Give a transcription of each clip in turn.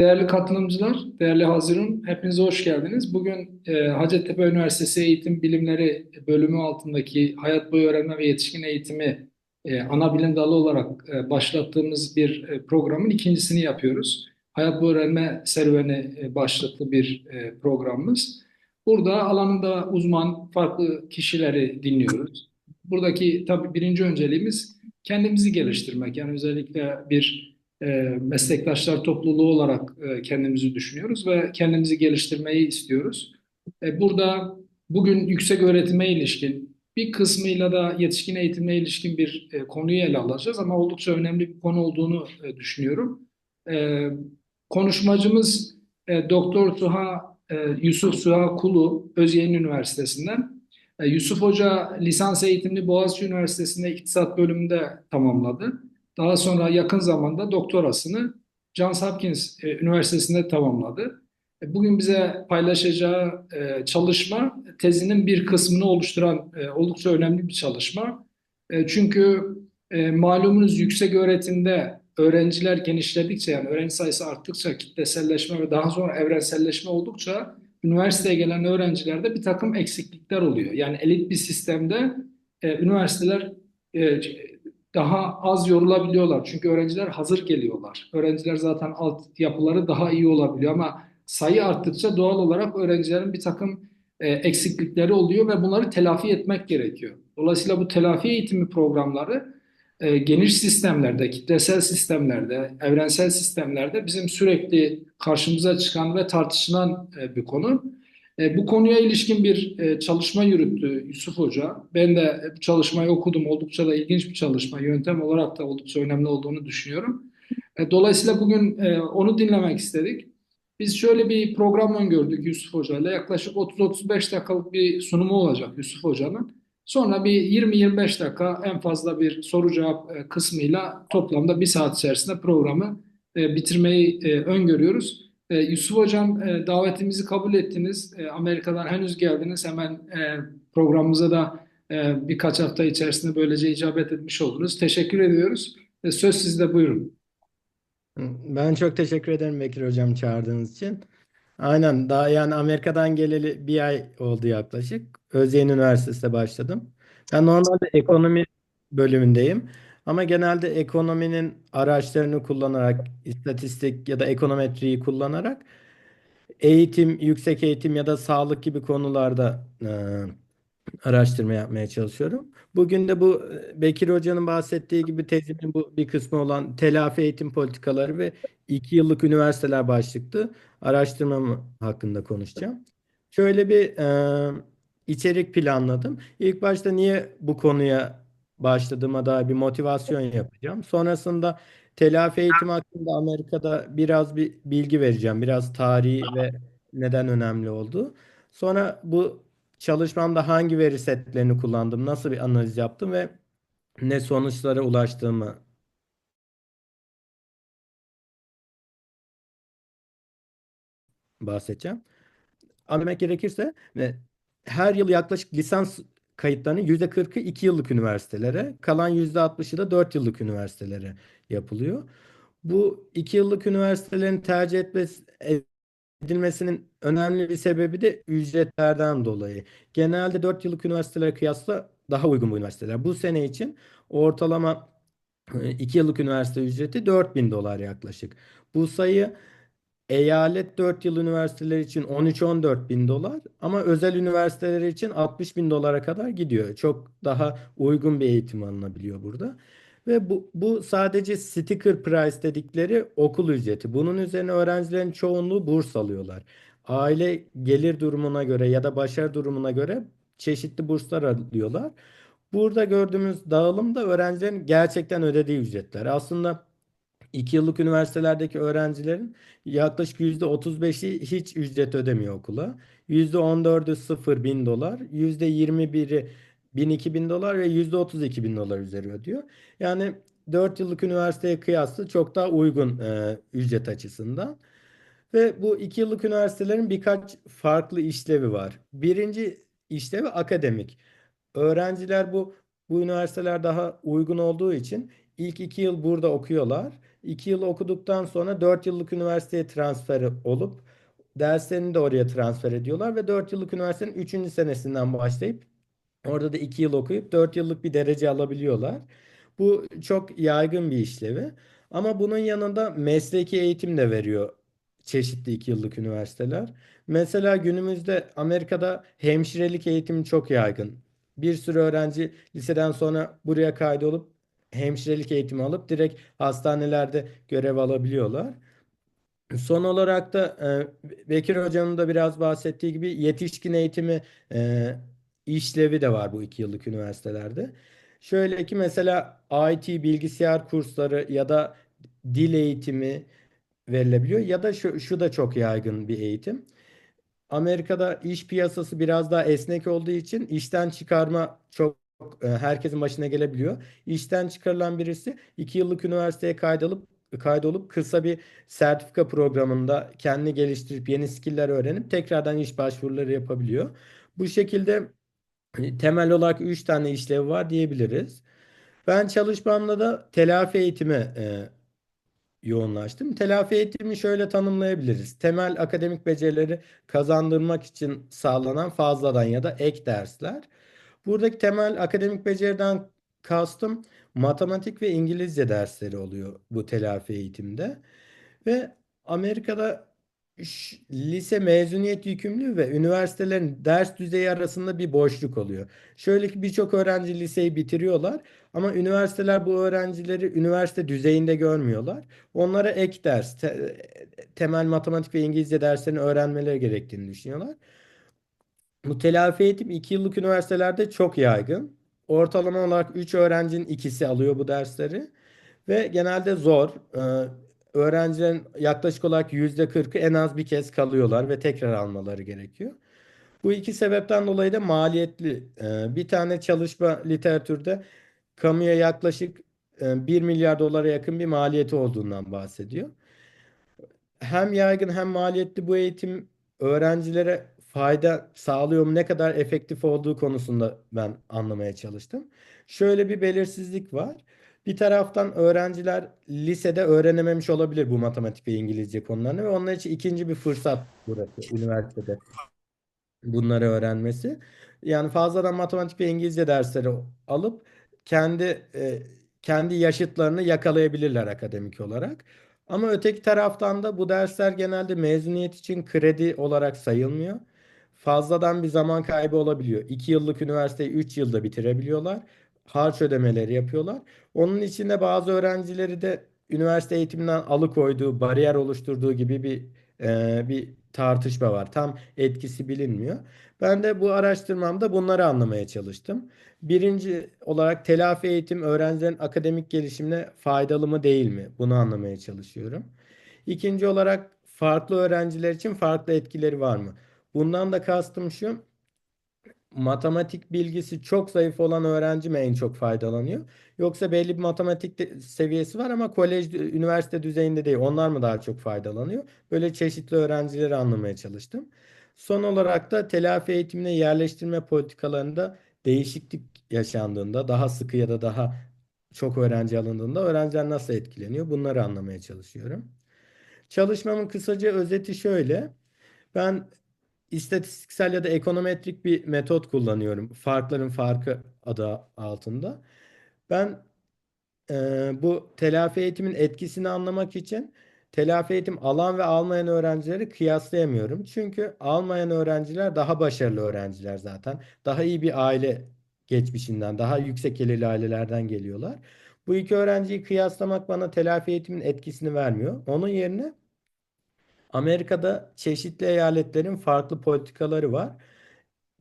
Değerli katılımcılar, değerli Hazirun, hepinize hoş geldiniz. Bugün e, Hacettepe Üniversitesi Eğitim Bilimleri bölümü altındaki hayat boyu öğrenme ve yetişkin eğitimi e, ana bilim dalı olarak e, başlattığımız bir e, programın ikincisini yapıyoruz. Hayat boyu öğrenme serüveni e, başlıklı bir e, programımız. Burada alanında uzman farklı kişileri dinliyoruz. Buradaki tabii birinci önceliğimiz kendimizi geliştirmek. Yani özellikle bir e, meslektaşlar topluluğu olarak e, kendimizi düşünüyoruz ve kendimizi geliştirmeyi istiyoruz. E, burada bugün yüksek öğretime ilişkin bir kısmıyla da yetişkin eğitime ilişkin bir e, konuyu ele alacağız ama oldukça önemli bir konu olduğunu e, düşünüyorum. E, konuşmacımız e, Doktor Suha e, Yusuf Suha Kulu Özyeğin Üniversitesi'nden. E, Yusuf Hoca lisans eğitimini Boğaziçi Üniversitesi'nde İktisat bölümünde tamamladı. Daha sonra yakın zamanda doktorasını Johns Hopkins e, Üniversitesi'nde tamamladı. E, bugün bize paylaşacağı e, çalışma tezinin bir kısmını oluşturan oldukça önemli bir çalışma. Çünkü malumunuz yüksek öğretimde öğrenciler genişledikçe yani öğrenci sayısı arttıkça kitleselleşme ve daha sonra evrenselleşme oldukça üniversiteye gelen öğrencilerde bir takım eksiklikler oluyor. Yani elit bir sistemde üniversiteler daha az yorulabiliyorlar. Çünkü öğrenciler hazır geliyorlar. Öğrenciler zaten alt yapıları daha iyi olabiliyor ama sayı arttıkça doğal olarak öğrencilerin bir takım e, eksiklikleri oluyor ve bunları telafi etmek gerekiyor. Dolayısıyla bu telafi eğitimi programları e, geniş sistemlerde, kitlesel sistemlerde, evrensel sistemlerde bizim sürekli karşımıza çıkan ve tartışılan e, bir konu. E, bu konuya ilişkin bir e, çalışma yürüttü Yusuf Hoca. Ben de bu çalışmayı okudum. Oldukça da ilginç bir çalışma. Yöntem olarak da oldukça önemli olduğunu düşünüyorum. E, dolayısıyla bugün e, onu dinlemek istedik. Biz şöyle bir program öngördük Yusuf Hoca ile. Yaklaşık 30-35 dakikalık bir sunumu olacak Yusuf Hoca'nın. Sonra bir 20-25 dakika en fazla bir soru cevap e, kısmıyla toplamda bir saat içerisinde programı e, bitirmeyi e, öngörüyoruz. Ee, Yusuf Hocam e, davetimizi kabul ettiniz. E, Amerika'dan henüz geldiniz. Hemen e, programımıza da e, birkaç hafta içerisinde böylece icabet etmiş oldunuz. Teşekkür ediyoruz. E, söz sizde buyurun. Ben çok teşekkür ederim Bekir Hocam çağırdığınız için. Aynen daha yani Amerika'dan geleli bir ay oldu yaklaşık. Özyeğin Üniversitesi'nde başladım. Ben normalde ekonomi bölümündeyim. Ama genelde ekonominin araçlarını kullanarak, istatistik ya da ekonometriyi kullanarak eğitim, yüksek eğitim ya da sağlık gibi konularda e, araştırma yapmaya çalışıyorum. Bugün de bu e, Bekir Hoca'nın bahsettiği gibi tezimin bu bir kısmı olan telafi eğitim politikaları ve iki yıllık üniversiteler başlıklı araştırmam hakkında konuşacağım. Şöyle bir e, içerik planladım. İlk başta niye bu konuya başladığıma dair bir motivasyon yapacağım. Sonrasında telafi eğitimi hakkında Amerika'da biraz bir bilgi vereceğim. Biraz tarihi ve neden önemli olduğu. Sonra bu çalışmamda hangi veri setlerini kullandım, nasıl bir analiz yaptım ve ne sonuçlara ulaştığımı bahsedeceğim. Anlamak gerekirse her yıl yaklaşık lisans kayıtlarının %40'ı 2 yıllık üniversitelere, kalan %60'ı da 4 yıllık üniversitelere yapılıyor. Bu 2 yıllık üniversitelerin tercih edilmesinin önemli bir sebebi de ücretlerden dolayı. Genelde 4 yıllık üniversitelere kıyasla daha uygun bu üniversiteler. Bu sene için ortalama 2 yıllık üniversite ücreti 4000 dolar yaklaşık. Bu sayı Eyalet 4 yıl üniversiteler için 13-14 bin dolar ama özel üniversiteler için 60 bin dolara kadar gidiyor. Çok daha uygun bir eğitim alınabiliyor burada. Ve bu, bu sadece sticker price dedikleri okul ücreti. Bunun üzerine öğrencilerin çoğunluğu burs alıyorlar. Aile gelir durumuna göre ya da başarı durumuna göre çeşitli burslar alıyorlar. Burada gördüğümüz dağılım da öğrencilerin gerçekten ödediği ücretler. Aslında 2 yıllık üniversitelerdeki öğrencilerin yaklaşık %35'i hiç ücret ödemiyor okula. %14'ü 0 bin dolar, %21'i 1000 bin dolar ve %32 bin dolar üzeri ödüyor. Yani 4 yıllık üniversiteye kıyasla çok daha uygun e, ücret açısından. Ve bu 2 yıllık üniversitelerin birkaç farklı işlevi var. Birinci işlevi akademik. Öğrenciler bu bu üniversiteler daha uygun olduğu için ilk iki yıl burada okuyorlar 2 yıl okuduktan sonra 4 yıllık üniversiteye transfer olup derslerini de oraya transfer ediyorlar ve 4 yıllık üniversitenin üçüncü senesinden başlayıp orada da 2 yıl okuyup 4 yıllık bir derece alabiliyorlar. Bu çok yaygın bir işlevi. Ama bunun yanında mesleki eğitim de veriyor çeşitli 2 yıllık üniversiteler. Mesela günümüzde Amerika'da hemşirelik eğitimi çok yaygın. Bir sürü öğrenci liseden sonra buraya kaydolup hemşirelik eğitimi alıp direkt hastanelerde görev alabiliyorlar. Son olarak da e, Bekir Hocam'ın da biraz bahsettiği gibi yetişkin eğitimi e, işlevi de var bu iki yıllık üniversitelerde. Şöyle ki mesela IT bilgisayar kursları ya da dil eğitimi verilebiliyor ya da şu, şu da çok yaygın bir eğitim. Amerika'da iş piyasası biraz daha esnek olduğu için işten çıkarma çok herkesin başına gelebiliyor. İşten çıkarılan birisi iki yıllık üniversiteye kaydolup kaydolup kısa bir sertifika programında kendini geliştirip yeni skiller öğrenip tekrardan iş başvuruları yapabiliyor. Bu şekilde e, temel olarak 3 tane işlevi var diyebiliriz. Ben çalışmamda da telafi eğitimi e, yoğunlaştım. Telafi eğitimi şöyle tanımlayabiliriz. Temel akademik becerileri kazandırmak için sağlanan fazladan ya da ek dersler. Buradaki temel akademik beceriden kastım matematik ve İngilizce dersleri oluyor bu telafi eğitimde. Ve Amerika'da lise mezuniyet yükümlülüğü ve üniversitelerin ders düzeyi arasında bir boşluk oluyor. Şöyle ki birçok öğrenci liseyi bitiriyorlar ama üniversiteler bu öğrencileri üniversite düzeyinde görmüyorlar. Onlara ek ders, te- temel matematik ve İngilizce derslerini öğrenmeleri gerektiğini düşünüyorlar. Bu telafi eğitim 2 yıllık üniversitelerde çok yaygın. Ortalama olarak 3 öğrencinin ikisi alıyor bu dersleri. Ve genelde zor. Ee, öğrencilerin yaklaşık olarak %40'ı en az bir kez kalıyorlar ve tekrar almaları gerekiyor. Bu iki sebepten dolayı da maliyetli. Ee, bir tane çalışma literatürde kamuya yaklaşık e, 1 milyar dolara yakın bir maliyeti olduğundan bahsediyor hem yaygın hem maliyetli bu eğitim öğrencilere fayda sağlıyor mu, ne kadar efektif olduğu konusunda ben anlamaya çalıştım. Şöyle bir belirsizlik var. Bir taraftan öğrenciler lisede öğrenememiş olabilir bu matematik ve İngilizce konularını ve onlar için ikinci bir fırsat burası üniversitede bunları öğrenmesi. Yani fazladan matematik ve İngilizce dersleri alıp kendi e, kendi yaşıtlarını yakalayabilirler akademik olarak. Ama öteki taraftan da bu dersler genelde mezuniyet için kredi olarak sayılmıyor. Fazladan bir zaman kaybı olabiliyor. 2 yıllık üniversiteyi 3 yılda bitirebiliyorlar. Harç ödemeleri yapıyorlar. Onun için de bazı öğrencileri de üniversite eğitiminden alıkoyduğu, bariyer oluşturduğu gibi bir e, bir tartışma var. Tam etkisi bilinmiyor. Ben de bu araştırmamda bunları anlamaya çalıştım. Birinci olarak telafi eğitim öğrencilerin akademik gelişimine faydalı mı değil mi? Bunu anlamaya çalışıyorum. İkinci olarak farklı öğrenciler için farklı etkileri var mı? Bundan da kastım şu matematik bilgisi çok zayıf olan öğrenci mi en çok faydalanıyor? Yoksa belli bir matematik de- seviyesi var ama kolej, üniversite düzeyinde değil. Onlar mı daha çok faydalanıyor? Böyle çeşitli öğrencileri anlamaya çalıştım. Son olarak da telafi eğitimine yerleştirme politikalarında değişiklik yaşandığında, daha sıkı ya da daha çok öğrenci alındığında öğrenciler nasıl etkileniyor? Bunları anlamaya çalışıyorum. Çalışmamın kısaca özeti şöyle. Ben istatistiksel ya da ekonometrik bir metot kullanıyorum. Farkların farkı adı altında. Ben e, bu telafi eğitimin etkisini anlamak için telafi eğitim alan ve almayan öğrencileri kıyaslayamıyorum. Çünkü almayan öğrenciler daha başarılı öğrenciler zaten. Daha iyi bir aile geçmişinden, daha yüksek gelirli ailelerden geliyorlar. Bu iki öğrenciyi kıyaslamak bana telafi eğitimin etkisini vermiyor. Onun yerine Amerika'da çeşitli eyaletlerin farklı politikaları var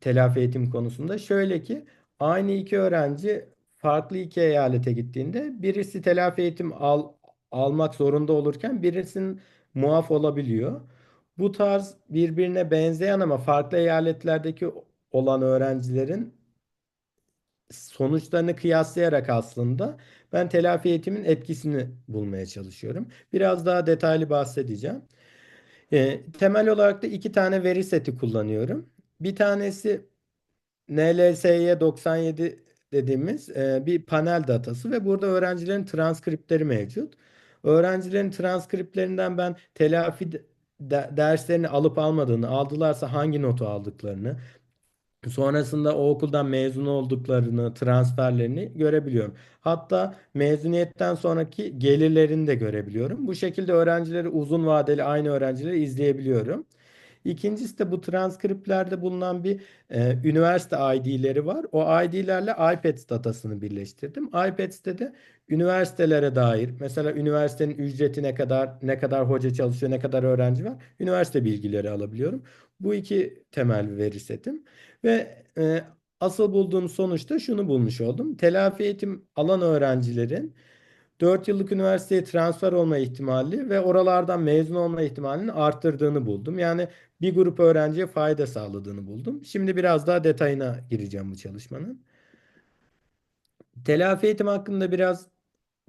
telafi eğitim konusunda. Şöyle ki aynı iki öğrenci farklı iki eyalete gittiğinde birisi telafi eğitim al, almak zorunda olurken birisinin muaf olabiliyor. Bu tarz birbirine benzeyen ama farklı eyaletlerdeki olan öğrencilerin sonuçlarını kıyaslayarak aslında ben telafi eğitimin etkisini bulmaya çalışıyorum. Biraz daha detaylı bahsedeceğim. E, temel olarak da iki tane veri seti kullanıyorum. Bir tanesi NLSY 97 dediğimiz e, bir panel datası ve burada öğrencilerin transkriptleri mevcut. Öğrencilerin transkriptlerinden ben telafi de- derslerini alıp almadığını, aldılarsa hangi notu aldıklarını, Sonrasında o okuldan mezun olduklarını, transferlerini görebiliyorum. Hatta mezuniyetten sonraki gelirlerini de görebiliyorum. Bu şekilde öğrencileri uzun vadeli aynı öğrencileri izleyebiliyorum. İkincisi de bu transkriptlerde bulunan bir e, üniversite ID'leri var. O ID'lerle iPads datasını birleştirdim. iPads'te de üniversitelere dair mesela üniversitenin ücreti ne kadar, ne kadar hoca çalışıyor, ne kadar öğrenci var, üniversite bilgileri alabiliyorum. Bu iki temel veri setim. Ve e, asıl bulduğum sonuçta şunu bulmuş oldum. Telafi eğitim alan öğrencilerin 4 yıllık üniversiteye transfer olma ihtimali ve oralardan mezun olma ihtimalini arttırdığını buldum. Yani bir grup öğrenciye fayda sağladığını buldum. Şimdi biraz daha detayına gireceğim bu çalışmanın. Telafi eğitim hakkında biraz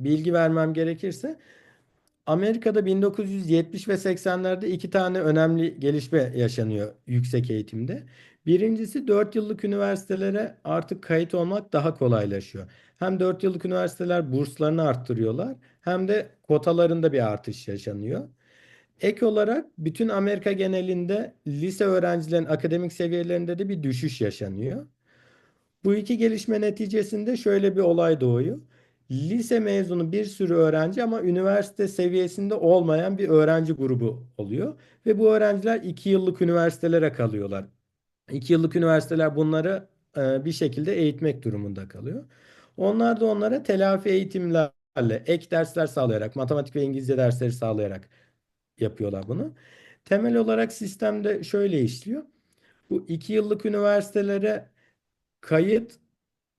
bilgi vermem gerekirse Amerika'da 1970 ve 80'lerde iki tane önemli gelişme yaşanıyor yüksek eğitimde. Birincisi 4 yıllık üniversitelere artık kayıt olmak daha kolaylaşıyor. Hem 4 yıllık üniversiteler burslarını arttırıyorlar hem de kotalarında bir artış yaşanıyor. Ek olarak bütün Amerika genelinde lise öğrencilerin akademik seviyelerinde de bir düşüş yaşanıyor. Bu iki gelişme neticesinde şöyle bir olay doğuyor. Lise mezunu bir sürü öğrenci ama üniversite seviyesinde olmayan bir öğrenci grubu oluyor. Ve bu öğrenciler iki yıllık üniversitelere kalıyorlar. İki yıllık üniversiteler bunları e, bir şekilde eğitmek durumunda kalıyor. Onlar da onlara telafi eğitimlerle, ek dersler sağlayarak, matematik ve İngilizce dersleri sağlayarak yapıyorlar bunu. Temel olarak sistemde şöyle işliyor. Bu iki yıllık üniversitelere kayıt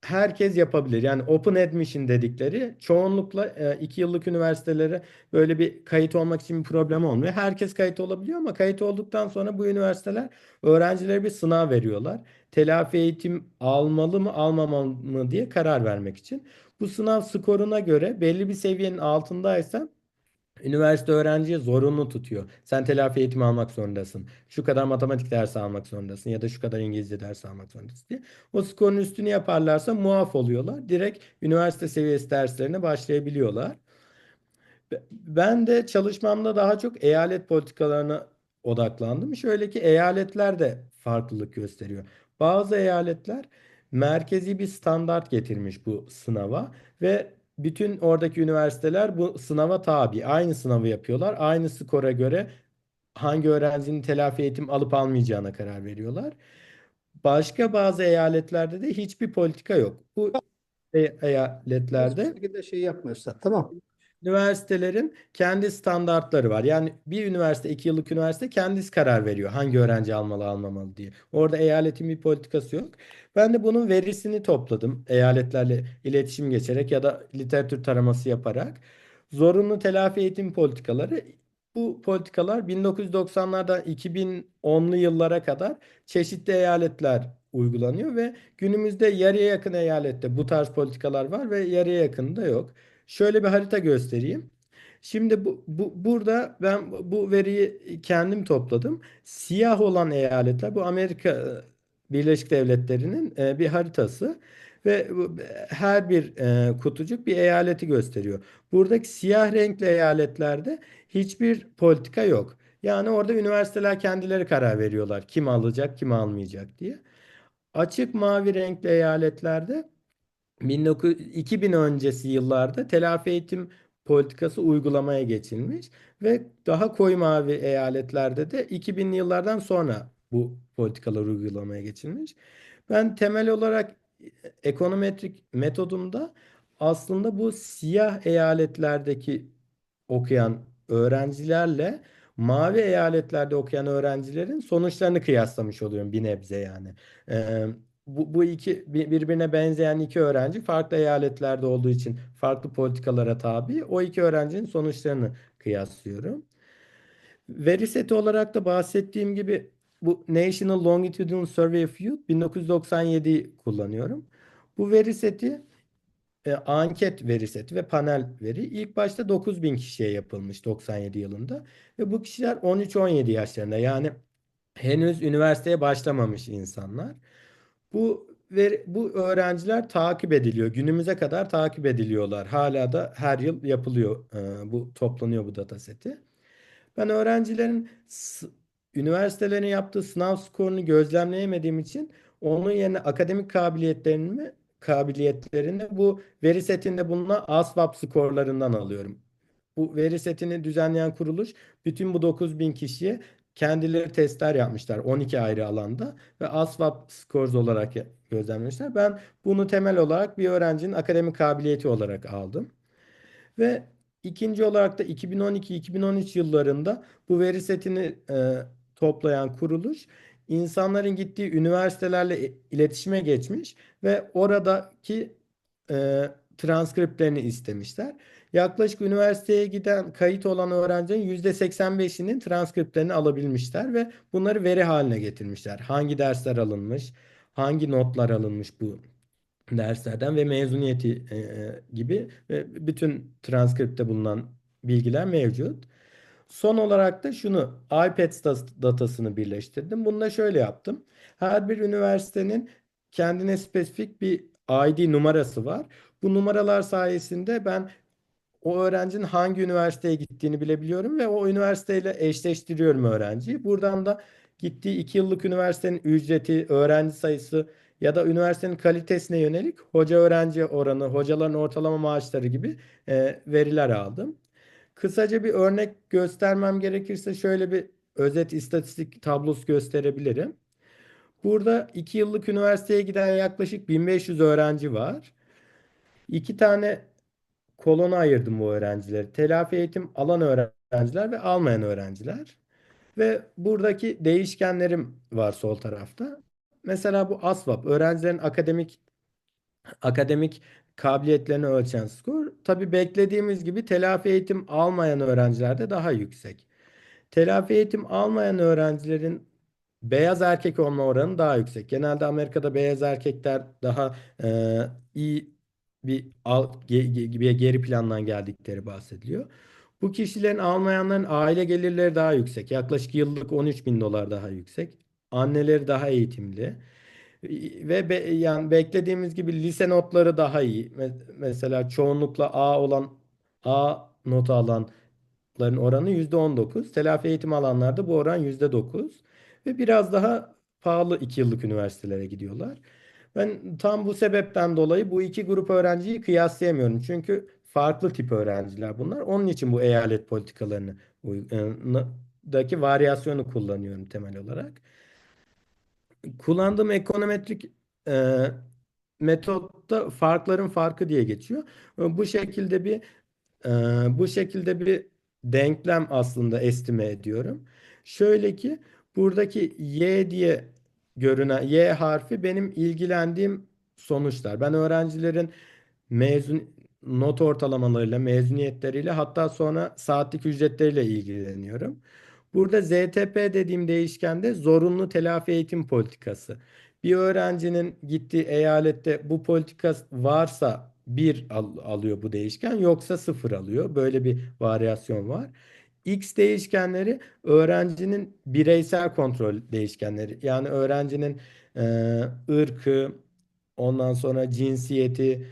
herkes yapabilir. Yani open admission dedikleri çoğunlukla e, iki yıllık üniversitelere böyle bir kayıt olmak için bir problem olmuyor. Herkes kayıt olabiliyor ama kayıt olduktan sonra bu üniversiteler öğrencilere bir sınav veriyorlar. Telafi eğitim almalı mı almamalı mı diye karar vermek için. Bu sınav skoruna göre belli bir seviyenin altındaysa Üniversite öğrenciye zorunlu tutuyor. Sen telafi eğitimi almak zorundasın. Şu kadar matematik dersi almak zorundasın ya da şu kadar İngilizce dersi almak zorundasın diye. O skorun üstünü yaparlarsa muaf oluyorlar. Direkt üniversite seviyesi derslerine başlayabiliyorlar. Ben de çalışmamda daha çok eyalet politikalarına odaklandım. Şöyle ki eyaletler de farklılık gösteriyor. Bazı eyaletler merkezi bir standart getirmiş bu sınava ve bütün oradaki üniversiteler bu sınava tabi. Aynı sınavı yapıyorlar. Aynı skora göre hangi öğrencinin telafi eğitim alıp almayacağına karar veriyorlar. Başka bazı eyaletlerde de hiçbir politika yok. Bu e- eyaletlerde şey yapmıyorsa. Tamam. Üniversitelerin kendi standartları var. Yani bir üniversite, iki yıllık üniversite kendisi karar veriyor. Hangi öğrenci almalı, almamalı diye. Orada eyaletin bir politikası yok. Ben de bunun verisini topladım. Eyaletlerle iletişim geçerek ya da literatür taraması yaparak. Zorunlu telafi eğitim politikaları. Bu politikalar 1990'lardan 2010'lu yıllara kadar çeşitli eyaletler uygulanıyor ve günümüzde yarıya yakın eyalette bu tarz politikalar var ve yarıya yakında yok. Şöyle bir harita göstereyim. Şimdi bu, bu burada ben bu veriyi kendim topladım. Siyah olan eyaletler bu Amerika e, Birleşik Devletleri'nin e, bir haritası ve bu- her bir e, kutucuk bir eyaleti gösteriyor. Buradaki siyah renkli eyaletlerde hiçbir politika yok. Yani orada üniversiteler kendileri karar veriyorlar kim alacak, kim almayacak diye. Açık mavi renkli eyaletlerde 1900 2000 öncesi yıllarda telafi eğitim politikası uygulamaya geçilmiş ve daha koyu mavi eyaletlerde de 2000'li yıllardan sonra bu politikalar uygulamaya geçilmiş. Ben temel olarak ekonometrik metodumda aslında bu siyah eyaletlerdeki okuyan öğrencilerle mavi eyaletlerde okuyan öğrencilerin sonuçlarını kıyaslamış oluyorum bir nebze yani. Ee, bu, bu iki bir- birbirine benzeyen iki öğrenci farklı eyaletlerde olduğu için farklı politikalara tabi. O iki öğrencinin sonuçlarını kıyaslıyorum. Veri seti olarak da bahsettiğim gibi bu National Longitudinal Survey of Youth 1997'yi kullanıyorum. Bu veri seti e, anket veri seti ve panel veri ilk başta 9000 kişiye yapılmış 97 yılında ve bu kişiler 13-17 yaşlarında yani henüz üniversiteye başlamamış insanlar. Bu ve bu öğrenciler takip ediliyor. Günümüze kadar takip ediliyorlar. Hala da her yıl yapılıyor. e, bu toplanıyor bu dataseti. Ben öğrencilerin üniversitelerin yaptığı sınav skorunu gözlemleyemediğim için onun yerine akademik kabiliyetlerini kabiliyetlerini bu veri setinde bulunan ASVAB skorlarından alıyorum. Bu veri setini düzenleyen kuruluş bütün bu 9000 kişiye kendileri testler yapmışlar 12 ayrı alanda ve ASVAB scores olarak gözlemlemişler. Ben bunu temel olarak bir öğrencinin akademik kabiliyeti olarak aldım. Ve ikinci olarak da 2012-2013 yıllarında bu veri setini e, toplayan kuruluş insanların gittiği üniversitelerle iletişime geçmiş ve oradaki e, transkriptlerini istemişler. Yaklaşık üniversiteye giden kayıt olan öğrencilerin %85'inin transkriptlerini alabilmişler ve bunları veri haline getirmişler. Hangi dersler alınmış, hangi notlar alınmış bu derslerden ve mezuniyeti e, e, gibi ve bütün transkripte bulunan bilgiler mevcut. Son olarak da şunu iPads das- datasını birleştirdim. Bunu da şöyle yaptım. Her bir üniversitenin kendine spesifik bir ID numarası var. Bu numaralar sayesinde ben o öğrencinin hangi üniversiteye gittiğini bilebiliyorum ve o üniversiteyle eşleştiriyorum öğrenciyi. Buradan da gittiği iki yıllık üniversitenin ücreti, öğrenci sayısı ya da üniversitenin kalitesine yönelik hoca öğrenci oranı, hocaların ortalama maaşları gibi e, veriler aldım. Kısaca bir örnek göstermem gerekirse şöyle bir özet istatistik tablosu gösterebilirim. Burada iki yıllık üniversiteye giden yaklaşık 1500 öğrenci var. İki tane kolona ayırdım bu öğrencileri. Telafi eğitim alan öğrenciler ve almayan öğrenciler. Ve buradaki değişkenlerim var sol tarafta. Mesela bu ASVAB, öğrencilerin akademik akademik kabiliyetlerini ölçen skor. Tabii beklediğimiz gibi telafi eğitim almayan öğrencilerde daha yüksek. Telafi eğitim almayan öğrencilerin beyaz erkek olma oranı daha yüksek. Genelde Amerika'da beyaz erkekler daha e, iyi bir alt ge- ge- ge- geri plandan geldikleri bahsediliyor. Bu kişilerin almayanların aile gelirleri daha yüksek. Yaklaşık yıllık 13 bin dolar daha yüksek. Anneleri daha eğitimli. Ve be- yani beklediğimiz gibi lise notları daha iyi. Me- mesela çoğunlukla A olan A notu alanların oranı %19. Telafi eğitim alanlarda bu oran %9. Ve biraz daha pahalı 2 yıllık üniversitelere gidiyorlar. Ben tam bu sebepten dolayı bu iki grup öğrenciyi kıyaslayamıyorum. Çünkü farklı tip öğrenciler bunlar. Onun için bu eyalet politikalarını e, daki varyasyonu kullanıyorum temel olarak. Kullandığım ekonometrik e, metotta farkların farkı diye geçiyor. E, Bu şekilde bir e, bu şekilde bir denklem aslında estime ediyorum. Şöyle ki buradaki y diye görünen y harfi benim ilgilendiğim sonuçlar. Ben öğrencilerin mezun not ortalamalarıyla, mezuniyetleriyle hatta sonra saatlik ücretleriyle ilgileniyorum. Burada ZTP dediğim değişkende zorunlu telafi eğitim politikası. Bir öğrencinin gittiği eyalette bu politika varsa bir al- alıyor bu değişken yoksa sıfır alıyor. Böyle bir varyasyon var. X değişkenleri öğrencinin bireysel kontrol değişkenleri. Yani öğrencinin e, ırkı, ondan sonra cinsiyeti,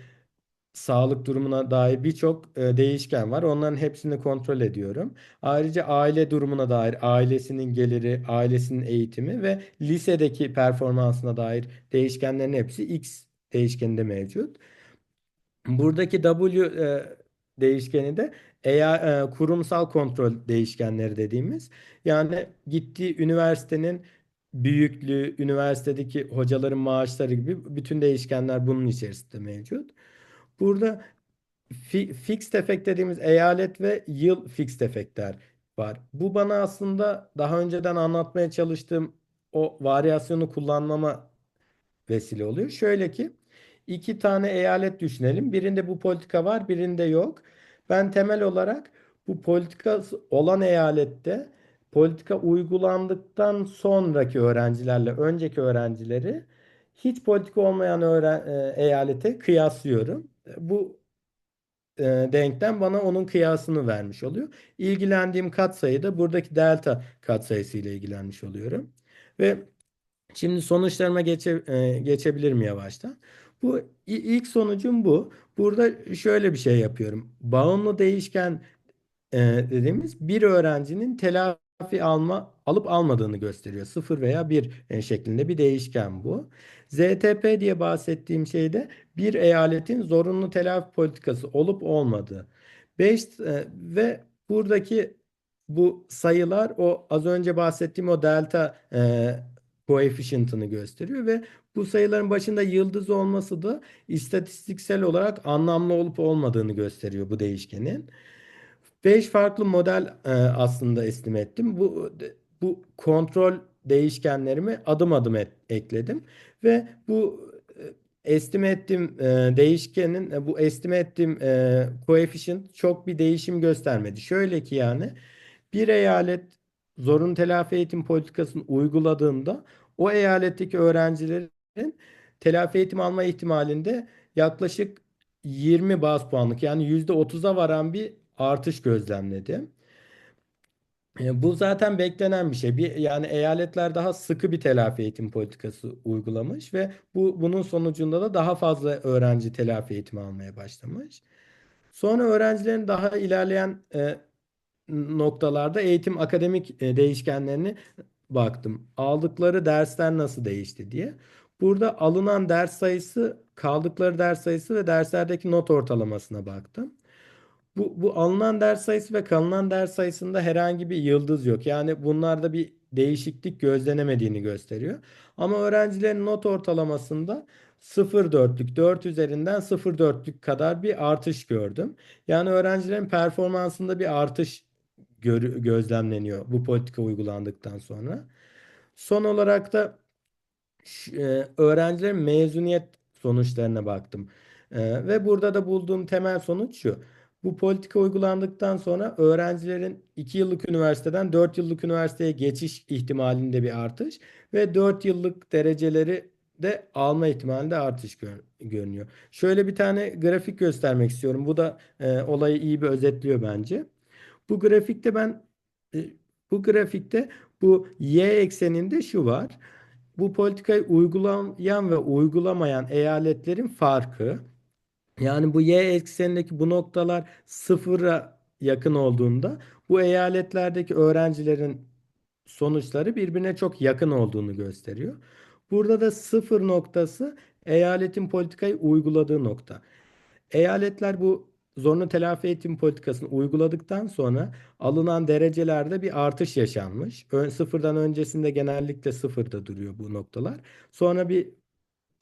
sağlık durumuna dair birçok e, değişken var. Onların hepsini kontrol ediyorum. Ayrıca aile durumuna dair ailesinin geliri, ailesinin eğitimi ve lisedeki performansına dair değişkenlerin hepsi X değişkeninde mevcut. Buradaki W e, değişkeni de eğer e, kurumsal kontrol değişkenleri dediğimiz yani gittiği üniversitenin büyüklüğü, üniversitedeki hocaların maaşları gibi bütün değişkenler bunun içerisinde mevcut. Burada fi, fixed effect dediğimiz eyalet ve yıl fixed effectler var. Bu bana aslında daha önceden anlatmaya çalıştığım o varyasyonu kullanmama vesile oluyor. Şöyle ki iki tane eyalet düşünelim. Birinde bu politika var, birinde yok. Ben temel olarak bu politika olan eyalette politika uygulandıktan sonraki öğrencilerle önceki öğrencileri hiç politika olmayan öğren e, eyalete kıyaslıyorum. Bu e, denklem bana onun kıyasını vermiş oluyor. İlgilendiğim katsayı da buradaki delta katsayısı ile ilgilenmiş oluyorum. Ve Şimdi sonuçlarıma geçe, e, geçebilirim yavaştan. Bu ilk sonucum bu. Burada şöyle bir şey yapıyorum. Bağımlı değişken e, dediğimiz bir öğrencinin telafi alma alıp almadığını gösteriyor. Sıfır veya bir e, şeklinde bir değişken bu. ZTP diye bahsettiğim şey de bir eyaletin zorunlu telafi politikası olup olmadığı. 5 ve buradaki bu sayılar o az önce bahsettiğim o delta e, coefficient'ını gösteriyor ve bu sayıların başında yıldız olması da istatistiksel olarak anlamlı olup olmadığını gösteriyor bu değişkenin. 5 farklı model e, aslında estime ettim. Bu bu kontrol değişkenlerimi adım adım et- ekledim ve bu e, estime ettiğim e, değişkenin e, bu estime ettiğim e, coefficient çok bir değişim göstermedi. Şöyle ki yani bir eyalet zorunlu telafi eğitim politikasını uyguladığında o eyaletteki öğrencilerin telafi eğitim alma ihtimalinde yaklaşık 20 baz puanlık yani %30'a varan bir artış gözlemledim. E, Bu zaten beklenen bir şey. Bir, yani eyaletler daha sıkı bir telafi eğitim politikası uygulamış ve bu bunun sonucunda da daha fazla öğrenci telafi eğitimi almaya başlamış. Sonra öğrencilerin daha ilerleyen e, noktalarda eğitim akademik e, değişkenlerini baktım. Aldıkları dersler nasıl değişti diye. Burada alınan ders sayısı, kaldıkları ders sayısı ve derslerdeki not ortalamasına baktım. Bu, bu alınan ders sayısı ve kalınan ders sayısında herhangi bir yıldız yok. Yani bunlarda bir değişiklik gözlenemediğini gösteriyor. Ama öğrencilerin not ortalamasında 0.4'lük 4 üzerinden 0.4'lük kadar bir artış gördüm. Yani öğrencilerin performansında bir artış gör- gözlemleniyor bu politika uygulandıktan sonra. Son olarak da e, öğrencilerin mezuniyet sonuçlarına baktım. E, ve burada da bulduğum temel sonuç şu. Bu politika uygulandıktan sonra öğrencilerin 2 yıllık üniversiteden 4 yıllık üniversiteye geçiş ihtimalinde bir artış ve 4 yıllık dereceleri de alma ihtimalinde artış gör- görünüyor. Şöyle bir tane grafik göstermek istiyorum. Bu da e, olayı iyi bir özetliyor bence. Bu grafikte ben e, bu grafikte bu y ekseninde şu var. Bu politikayı uygulayan ve uygulamayan eyaletlerin farkı. Yani bu y eksenindeki bu noktalar sıfıra yakın olduğunda bu eyaletlerdeki öğrencilerin sonuçları birbirine çok yakın olduğunu gösteriyor. Burada da sıfır noktası eyaletin politikayı uyguladığı nokta. Eyaletler bu zorunlu telafi eğitim politikasını uyguladıktan sonra alınan derecelerde bir artış yaşanmış. Ön, sıfırdan öncesinde genellikle sıfırda duruyor bu noktalar. Sonra bir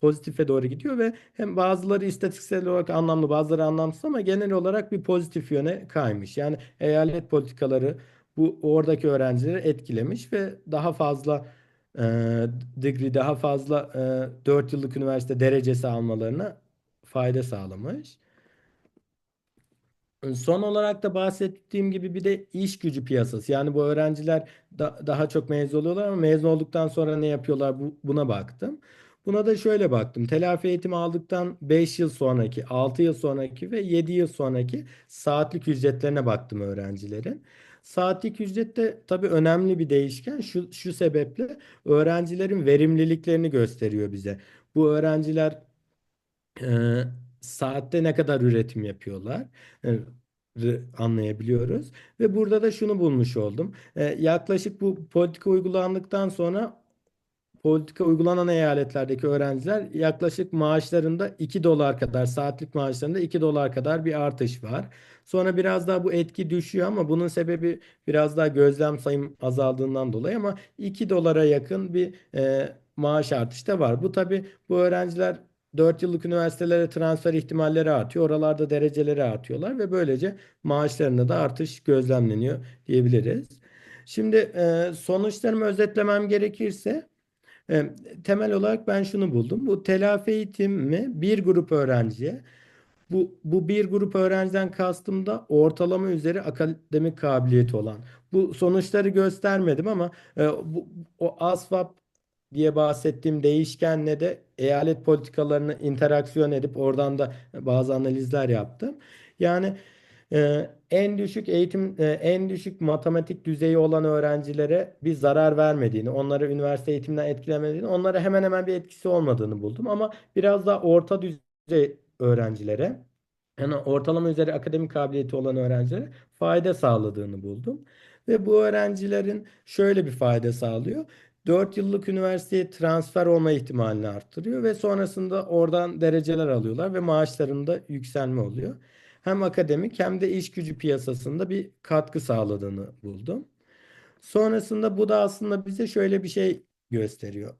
pozitife doğru gidiyor ve hem bazıları istatistiksel olarak anlamlı bazıları anlamsız ama genel olarak bir pozitif yöne kaymış. Yani eyalet politikaları bu oradaki öğrencileri etkilemiş ve daha fazla e, degree daha fazla e, 4 yıllık üniversite derecesi almalarına fayda sağlamış. Son olarak da bahsettiğim gibi bir de iş gücü piyasası. Yani bu öğrenciler da- daha çok mezun oluyorlar ama mezun olduktan sonra ne yapıyorlar bu- buna baktım. Buna da şöyle baktım. Telafi eğitimi aldıktan 5 yıl sonraki, 6 yıl sonraki ve 7 yıl sonraki saatlik ücretlerine baktım öğrencilerin. Saatlik ücret de tabii önemli bir değişken. Şu, şu sebeple öğrencilerin verimliliklerini gösteriyor bize. Bu öğrenciler e, saatte ne kadar üretim yapıyorlar anlayabiliyoruz. Ve burada da şunu bulmuş oldum. Yaklaşık bu politika uygulandıktan sonra politika uygulanan eyaletlerdeki öğrenciler yaklaşık maaşlarında 2 dolar kadar saatlik maaşlarında 2 dolar kadar bir artış var. Sonra biraz daha bu etki düşüyor ama bunun sebebi biraz daha gözlem sayım azaldığından dolayı ama 2 dolara yakın bir e, maaş artışı da var. Bu tabii bu öğrenciler 4 yıllık üniversitelere transfer ihtimalleri artıyor. Oralarda dereceleri artıyorlar ve böylece maaşlarında da artış gözlemleniyor diyebiliriz. Şimdi e, sonuçlarımı özetlemem gerekirse e, temel olarak ben şunu buldum. Bu telafi eğitimi bir grup öğrenciye bu, bu bir grup öğrenciden kastım da ortalama üzeri akademik kabiliyeti olan. Bu sonuçları göstermedim ama e, bu, o ASVAB diye bahsettiğim değişkenle de eyalet politikalarını interaksiyon edip oradan da bazı analizler yaptım. Yani e, en düşük eğitim e, en düşük matematik düzeyi olan öğrencilere bir zarar vermediğini, onları üniversite eğitiminden etkilemediğini, onlara hemen hemen bir etkisi olmadığını buldum ama biraz daha orta düzey öğrencilere yani ortalama üzeri akademik kabiliyeti olan öğrencilere fayda sağladığını buldum. Ve bu öğrencilerin şöyle bir fayda sağlıyor. 4 yıllık üniversiteye transfer olma ihtimalini arttırıyor ve sonrasında oradan dereceler alıyorlar ve maaşlarında yükselme oluyor. Hem akademik hem de iş gücü piyasasında bir katkı sağladığını buldum. Sonrasında bu da aslında bize şöyle bir şey gösteriyor.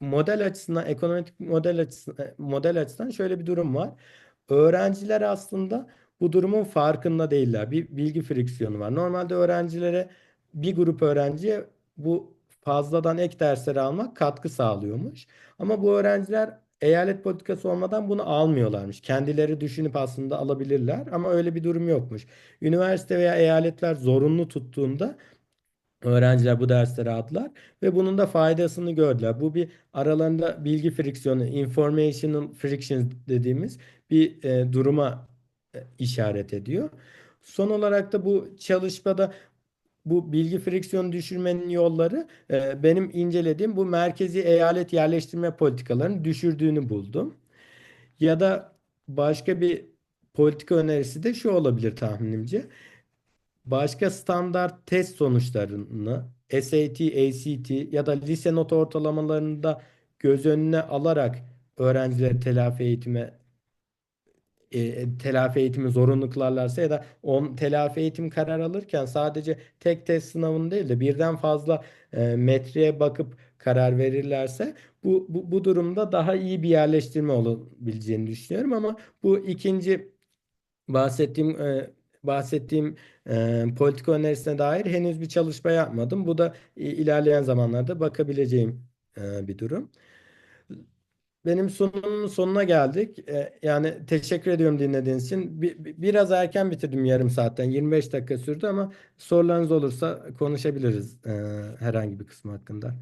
Model açısından, ekonomik model açısından, model açısından şöyle bir durum var. Öğrenciler aslında bu durumun farkında değiller. Bir bilgi friksiyonu var. Normalde öğrencilere bir grup öğrenciye bu fazladan ek dersleri almak katkı sağlıyormuş. Ama bu öğrenciler eyalet politikası olmadan bunu almıyorlarmış. Kendileri düşünüp aslında alabilirler ama öyle bir durum yokmuş. Üniversite veya eyaletler zorunlu tuttuğunda öğrenciler bu dersleri aldılar ve bunun da faydasını gördüler. Bu bir aralarında bilgi friksiyonu, informational friction dediğimiz bir e, duruma e, işaret ediyor. Son olarak da bu çalışmada bu bilgi friksiyonu düşürmenin yolları e, benim incelediğim bu merkezi eyalet yerleştirme politikalarını düşürdüğünü buldum. Ya da başka bir politika önerisi de şu olabilir tahminimce. Başka standart test sonuçlarını SAT, ACT ya da lise not ortalamalarını da göz önüne alarak öğrencileri telafi eğitime e, telafi eğitimi zorunlu kılarlarsa ya da on telafi eğitim karar alırken sadece tek test sınavını değil de birden fazla e, metreye bakıp karar verirlerse bu, bu, bu durumda daha iyi bir yerleştirme olabileceğini düşünüyorum ama bu ikinci bahsettiğim e, bahsettiğim e, politika önerisine dair henüz bir çalışma yapmadım. Bu da i- ilerleyen zamanlarda bakabileceğim e, bir durum. Benim sunumun sonuna geldik. E, yani teşekkür ediyorum dinlediğiniz için. Bi- bi- biraz erken bitirdim yarım saatten. 25 dakika sürdü ama sorularınız olursa konuşabiliriz e, herhangi bir kısmı hakkında.